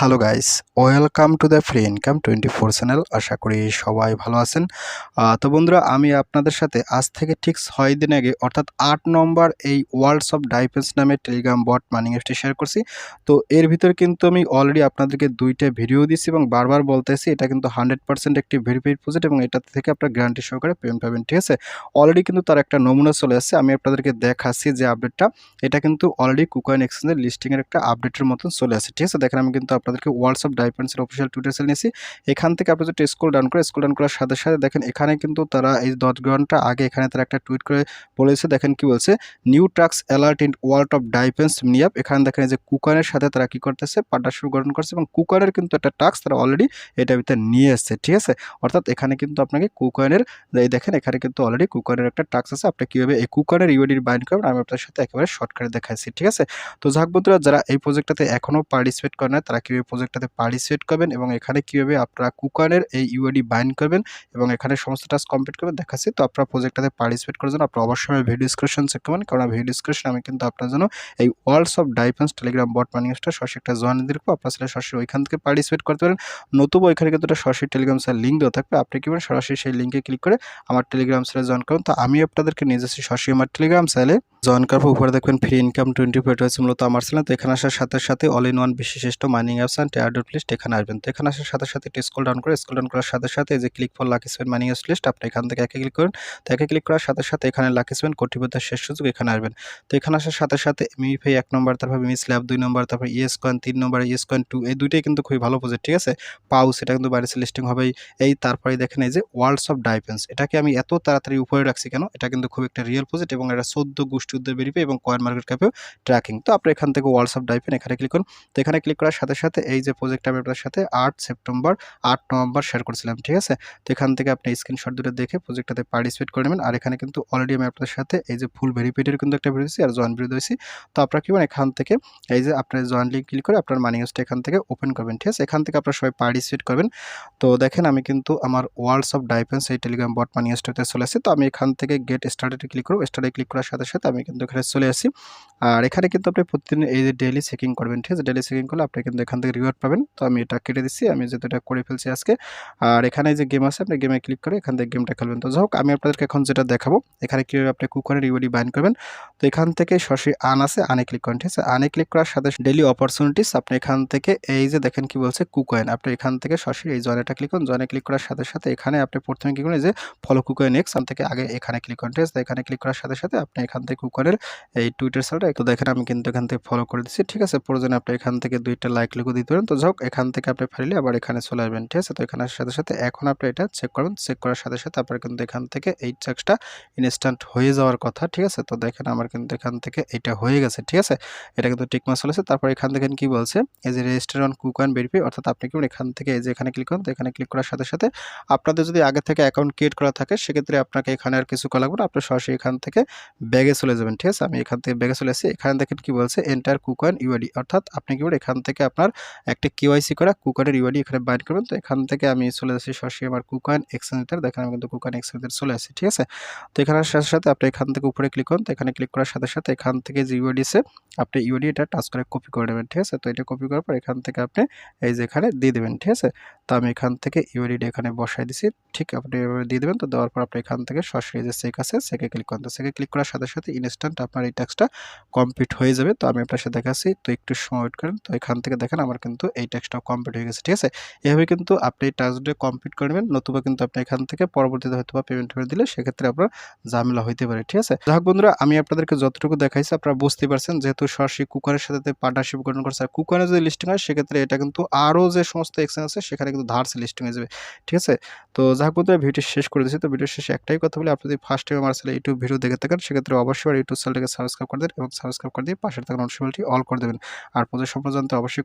Hello guys welcome to the free income twenty four channel আশা করি সবাই ভালো আছেন। তো বন্ধুরা, আমি আপনাদের সাথে আজ থেকে ঠিক ছয় দিন আগে, অর্থাৎ আট নম্বর এই ওয়ার্ল্ডস অফ ডাইফেন্স নামে টেলিগ্রাম বট মানিং অ্যাপটি শেয়ার করছি। তো এর ভিতরে কিন্তু আমি অলরেডি আপনাদেরকে দুইটা ভিডিও দিচ্ছি এবং বারবার বলতেছি, এটা কিন্তু হান্ড্রেড পার্সেন্ট একটি ভেরিফাইড প্রজেক্ট এবং এটা থেকে আপনার গ্যারান্টি সহকারে পেমেন্ট পাবেন, ঠিক আছে? অলরেডি কিন্তু তার একটা নমুনা চলে আসছে, আমি আপনাদেরকে দেখাচ্ছি যে আপডেটটা এটা কিন্তু অলরেডি কুকয়েন এক্সচেঞ্জের লিস্টিংয়ের একটা আপডেটের মতন চলে আসছে, ঠিক আছে? দেখেন আমি কিন্তু আপনাদেরকে অফ ডাইপেন্সের অফিসিয়াল টুইটার সেল নিয়েছি। এখান থেকে আপনি যদি স্কুল ডাউন করে স্কুল ডাউন করার সাথে সাথে দেখেন, এখানে কিন্তু তারা এই দশ ঘণ্টা আগে এখানে তারা একটা টুইট করে বলেছে, দেখেন কি বলছে new tracks alert in World of Defense mini app এখানে দেখেন যে কুকারের সাথে তারা কি করতেছে পার্টনারশিপ গঠন করছে এবং কুকারের কিন্তু একটা টাক্স তারা অলরেডি এটা ভিতরে নিয়ে এসছে, ঠিক আছে? অর্থাৎ এখানে কিন্তু আপনাকে কুকয়েনের এই দেখেন এখানে কিন্তু অলরেডি কুকয়েনের একটা টাক্স আছে, আপনি কীভাবে এই কুকয়েনের ইউডির বাইন্ড করবেন, আমি আপনার সাথে একেবারে শর্টকাটে দেখাচ্ছি, ঠিক আছে? তো যাক বন্ধুরা, যারা এই প্রজেক্টটাতে এখনও পার্টিসিপেট করেন না তারা কীভাবে প্রজেক্টটাতে পার্টিসিপেট করবেন এবং এখানে কীভাবে আপনারা কুকয়েনের এই ইউআইডি বাইন্ড করবেন এবং এখানে সমস্ত টাস্ক কমপ্লিট করবেন, দেখাচ্ছি। তো আপনারা প্রজেক্টটাতে পার্টিসিপেট করার জন্য আপনারা অবশ্যই আমার ভিডিও ডিসক্রিপশন চেক করবেন কারণ ভিডিও ডিসক্রিপশন আমি কিন্তু আপনার জন্য এই Worlds of Defense Telegram bot মানিংসটা সরাসরি একটা জয়েন দিয়ে রাখব আপনার সাথে সরাসরি ওইখান থেকে পার্টিসিপেট করতে পারেন। নতুবা ওইখানে কিন্তু একটা সরাসরি টেলিগ্রাম স্যার লিঙ্ক দেওয়া থাকবে, আপনি কী সরাসরি সেই লিঙ্কে ক্লিক করে আমার টেলিগ্রাম স্যারে জয়েন করুন। তো আমি আপনাদেরকে যাচ্ছি সরাসরি আমার টেলিগ্রাম স্যারে জয়েন করার পর উপরে দেখবেন ফ্রি ইনকাম টোয়েন্টি ফোর হচ্ছে মূলত আমার চ্যানেল তো এখানে আসার সাথে সাথে অল ইন ওয়ান বিশিষ্ট মাইনিং অ্যান্ড টেয়ার লিস্ট এখানে আসবেন। তো এখানে আসার সাথে সাথে একটু স্কুল ডাউন করে স্কুল ডাউন করার সাথে সাথে যে click for lucky spin money apps list আপনি এখান থেকে একে ক্লিক করুন। তো একে ক্লিক করার সাথে সাথে এখানে লাকি স্পেন কোটিপতার শেষ সুযোগ এখানে আসবেন। তো এখানে আসার সাথে সাথে মিফাই এক নম্বর তারপর মিস ল্যাব দুই নম্বর তারপর ইএস কয়েন তিন নম্বর ইএস কয়েন টু এই দুইটাই কিন্তু খুবই ভালো প্রজেক্ট ঠিক আছে? পাউস এটা কিন্তু বাইরে লিস্টিং হবেই। এই তারপরে দেখেন এই যে ওয়ার্ল্ডস অফ ডাইফেন্স এটাকে আমি এত তাড়াতাড়ি উপরে রাখছি কেন? এটা কিন্তু খুব একটা রিয়েল প্রজেক্ট এবং এটা চোদ্দ গোষ্ঠী উদ্যোগ বেরিয়ে এবং কয়েন মার্কেট ক্যাপেও ট্র্যাকিং তো আপনি এখান থেকে ওয়ার্ল্ডস অফ ডাইফেন এখানে ক্লিক করুন। তো এখানে ক্লিক করার সাথে সাথে এই যে প্রজেক্টটা আমি আপনার সাথে আট সেপ্টেম্বর আট নভেম্বর শেয়ার করেছিলাম, ঠিক আছে? তো এখান থেকে আপনি স্ক্রিনশট দুটো দেখে প্রজেক্টটাতে পার্টিসিপেট করে নেবেন। আর এখানে কিন্তু অলরেডি আমি আপনার সাথে এই যে ফুল ভেরিফাইডের কিন্তু একটা ভিডিও দিয়েছি আর জয়েন ভিডিও দিয়েছি। তো আপনারা কি এখান থেকে এই যে আপনার জয়েন লিঙ্ক ক্লিক করে আপনার মানি হাউসটা এখান থেকে ওপেন করবেন, ঠিক আছে? এখান থেকে আপনারা সবাই পার্টিসিপেট করবেন। তো দেখেন আমি কিন্তু আমার ওয়ার্ল্ডস অফ ডাইফেন্স এই টেলিগ্রাম বট মানি হাউসটাতে চলে আসি তো আমি এখান থেকে গেট স্টার্টেড ক্লিক করব। স্টার্টে ক্লিক করার সাথে সাথে আমি কিন্তু এখানে চলে আসি। আর এখানে কিন্তু আপনি প্রতিদিন এই যে ডেলি চেকিং করবেন, ঠিক আছে? ডেলি চেকিং করলে আপনি কিন্তু এখান থেকে রিওয়ার্ড পাবেন। তো আমি এটা কেটে দিচ্ছি, আমি যেহেতু এটা করে ফেলছি আজকে। আর এখানে যে গেম আছে, আপনি গেমে ক্লিক করে এখান থেকে গেমটা খেলবেন। তো যাই হোক, আমি আপনাদেরকে এখন যেটা দেখাবো, এখানে কীভাবে আপনি কুকারের রিওয়ার্ডি বাইন করবেন। তো এখান থেকে সরাসরি আন আছে আনে ক্লিক করেন, ঠিক আছে? আনে ক্লিক করার সাথে ডেলি অপরচুনিটিস আপনি এখান থেকে এই যে দেখেন কি বলছে কুকয়েন আপনি এখান থেকে সরাসরি এই জয়নেটা ক্লিক করুন জয়নে ক্লিক করার সাথে সাথে এখানে আপনি প্রথমে কি করেন যে ফলো কুকয়েন এক্স থেকে আগে এখানে ক্লিক করেন, ঠিক আছে? এখানে ক্লিক করার সাথে সাথে আপনি এখান থেকে কুকয়েনের এই টুইটার সালটা একটু দেখেন আমি কিন্তু এখান থেকে ফলো করে দিচ্ছি, ঠিক আছে? প্রয়োজনে আপনি এখান থেকে দুইটা লাইক লিখে দিতে পারেন। তো যাই হোক, এখান থেকে আপনি ফাইলে আবার এখানে চলে আসবেন, ঠিক আছে? তো এখানে সাথে সাথে এখন আপনি এটা চেক করবেন চেক করার সাথে সাথে আপনার কিন্তু এখান থেকে এই চেকটা ইনস্ট্যান্ট হয়ে যাওয়ার কথা, ঠিক আছে? তো দেখেন আমার কিন্তু এখান থেকে এটা হয়ে গেছে, ঠিক আছে? এটা কিন্তু টিকমাস চলেছে তারপর এখান থেকে কি বলছে? এই যে register on cook and verify অর্থাৎ আপনি কি এখান থেকে এই যে এখানে ক্লিক করুন। তো এখানে ক্লিক করার সাথে সাথে আপনাদের যদি আগে থেকে অ্যাকাউন্ট ক্রিয়েট করা থাকে, সেক্ষেত্রে আপনাকে এখানে আর কিছু করা লাগবে না। আপনি সরাসরি এখান থেকে ব্যাগে চলে যাবেন, ঠিক আছে? আমি এখান থেকে ব্যাগে চলে আসি এখানে দেখেন কি বলছে? এন্টার কুকয়েন ইউআইডি অর্থাৎ আপনি কি এখান থেকে আপনার একটা কেওয়াইসি করা কুকয়েনের ইউআইডি এখানে বাইর করবেন। তো এখান থেকে আমি চলে আসি সরাসরি আমার কুকয়েন এক্সচেঞ্জের দেখেন আমি কিন্তু কুকয়েন এক্সচেঞ্জের চলে আসি ঠিক আছে? তো এখানের সাথে সাথে আপনি এখান থেকে উপরে ক্লিক করুন। তো এখানে ক্লিক করার সাথে সাথে এখান থেকে যে ইউআইডি আছে, আপনি ইউআইডি এটা টাচ করে কপি করে নেবেন, ঠিক আছে? তো এটা কপি করার পর এখান থেকে আপনি এই যে এখানে দিয়ে দেবেন, ঠিক আছে? তো আমি এখান থেকে ইউআইডিটা এখানে বসাই দিছি, ঠিক আপনি দিয়ে দেবেন। তো দেওয়ার পর আপনি এখান থেকে সরাসরি যে চেক আছে সেকে ক্লিক করেন। তো চেকে ক্লিক করার সাথে সাথে ইনস্ট্যান্ট আপনার এই ট্যাক্সটা কমপ্লিট হয়ে যাবে। তো আমি আপনার সাথে দেখাচ্ছি, তো একটু সময় ওয়েট করেন। তো এখান থেকে দেখেন আমার কিন্তু এই ট্যাক্সটাও কমপ্লিট হয়ে গেছে, ঠিক আছে? এভাবে কিন্তু আপনি এই টাস্কটা কমপ্লিট করে নেবেন, নতুবা কিন্তু আপনি এখান থেকে পরবর্তীতে হয়তো বা পেমেন্ট করে দিলে সেক্ষেত্রে আপনার ঝামেলা হইতে পারে, ঠিক আছে? যাক বন্ধুরা, আমি আপনাদেরকে যতটুকু দেখাইছি আপনারা বুঝতে পারছেন, যেহেতু সরাসরি কুকারের সাথে পার্টনারশিপ গঠন করছে আর কুকারে যদি লিস্টিং হয়, সেক্ষেত্রে এটা কিন্তু আরও যে সমস্ত এক্সচেঞ্জ আছে, সেখানে কিন্তু ধারসে লিস্টিং হয়ে যাবে, ঠিক আছে? তো যাক বন্ধুরা ভিডিও শেষ করে দিচ্ছি তো ভিডিও শেষে একটাই কথা বলি, আপনি যদি ফার্স্ট টাইম আমার চ্যানেল ইউটিউব ভিডিও দেখে থাকেন, সেক্ষেত্রে অবশ্যই ইউটিউব চ্যানেলটাকে সাবস্ক্রাইব করে দেন এবং সাবস্ক্রাইব করে দিয়ে পাশে থাকা নোটিফিকেশনটি অল করে দেবেন। আর প্রজেক্ট সম্পর্কে জানতে অবশ্যই